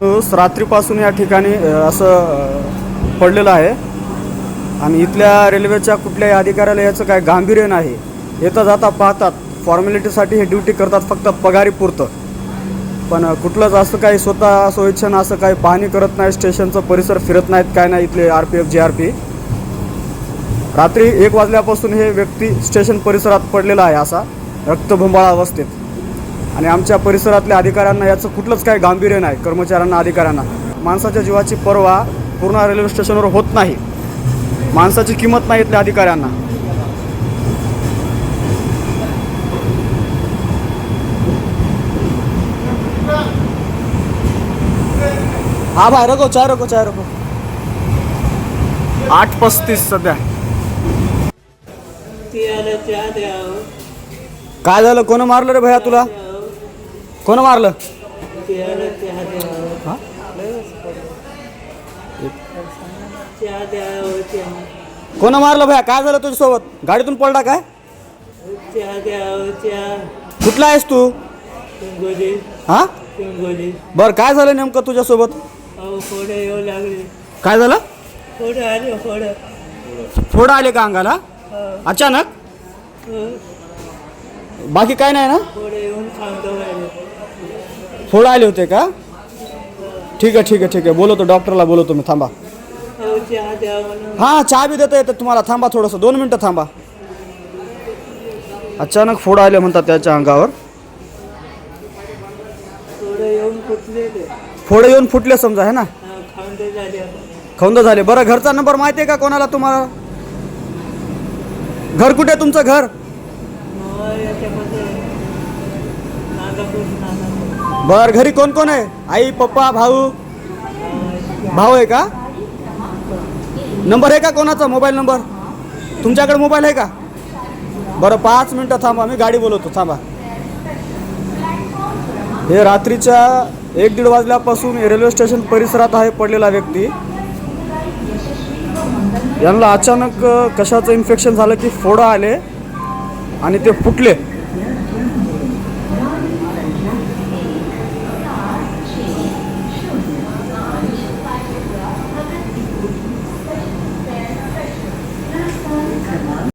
रात्रीपासून या ठिकाणी असं पडलेलं आहे. आणि इथल्या रेल्वेच्या कुठल्याही अधिकाऱ्याला याचं काय गांभीर्य नाही. येता जाता पाहतात. फॉर्मॅलिटीसाठी हे ड्युटी करतात फक्त पगारी पुरतं पण कुठलंच असं काही स्वतः सोयीच्छेनं असं काही पाहणी करत नाही स्टेशनचं परिसर फिरत नाहीत काय नाही इथले R P F G R P. रात्री एक वाजल्यापासून हे व्यक्ती स्टेशन परिसरात पडलेला आहे असा रक्तभंबाळा अवस्थेत. आणि आमच्या परिसरातल्या अधिकाऱ्यांना याचं कुठलंच काही गांभीर्य नाही कर्मचाऱ्यांना अधिकाऱ्यांना. माणसाच्या जीवाची पर्वा पूर्ण रेल्वे स्टेशनवर होत नाही. माणसाची किंमत नाही इथल्या अधिकाऱ्यांना. हा भाई रको चाय रको चाय रको आठ पस्तीस सध्या. काय झालं? कोण मारलं रे भैया तुला? कोण मारलं? कोण मारलं भया? काय झालं तुझ्यासोबत? गाडीतून पडला काय? कुठला आहेस तू? हा? बर बरं काय झालं नेमकं तुझ्यासोबत? अहो येऊ काय झालं? फोडं आले फोडं आले का अंगाला? अचानक? बाकी काय नाही ना? फोडं आले होते का? ठीक आहे ठीक आहे ठीक आहे. बोलवतो डॉक्टरला बोलवतो मी. थांबा. हां चहा बी देता येतं तुम्हाला. थांबा थोडंसं. दोन मिनटं थांबा. अचानक फोडं आले म्हणतात त्याच्या अंगावर. फोडं येऊन फुटले समजा है ना? झाले खौंद झाले. बरं घरचा नंबर माहिती आहे का कोणाला तुम्हाला? घर कुठे आहे तुमचं घर? बर घरी कोण कोण आहे? आई पप्पा भाऊ? भाऊ आहे का? नंबर आहे का कोणाचा? Mobile number? तुमच्याकडे मोबाईल आहे का? बरं पाच मिनटं थांबा मी गाडी बोलवतो थांबा. हे रात्रीच्या एक दीड वाजल्यापासून रेल्वे स्टेशन परिसरात आहे पडलेला व्यक्ती. यांना अचानक कशाचं इन्फेक्शन झालं की फोडं आले आणि ते फुटले.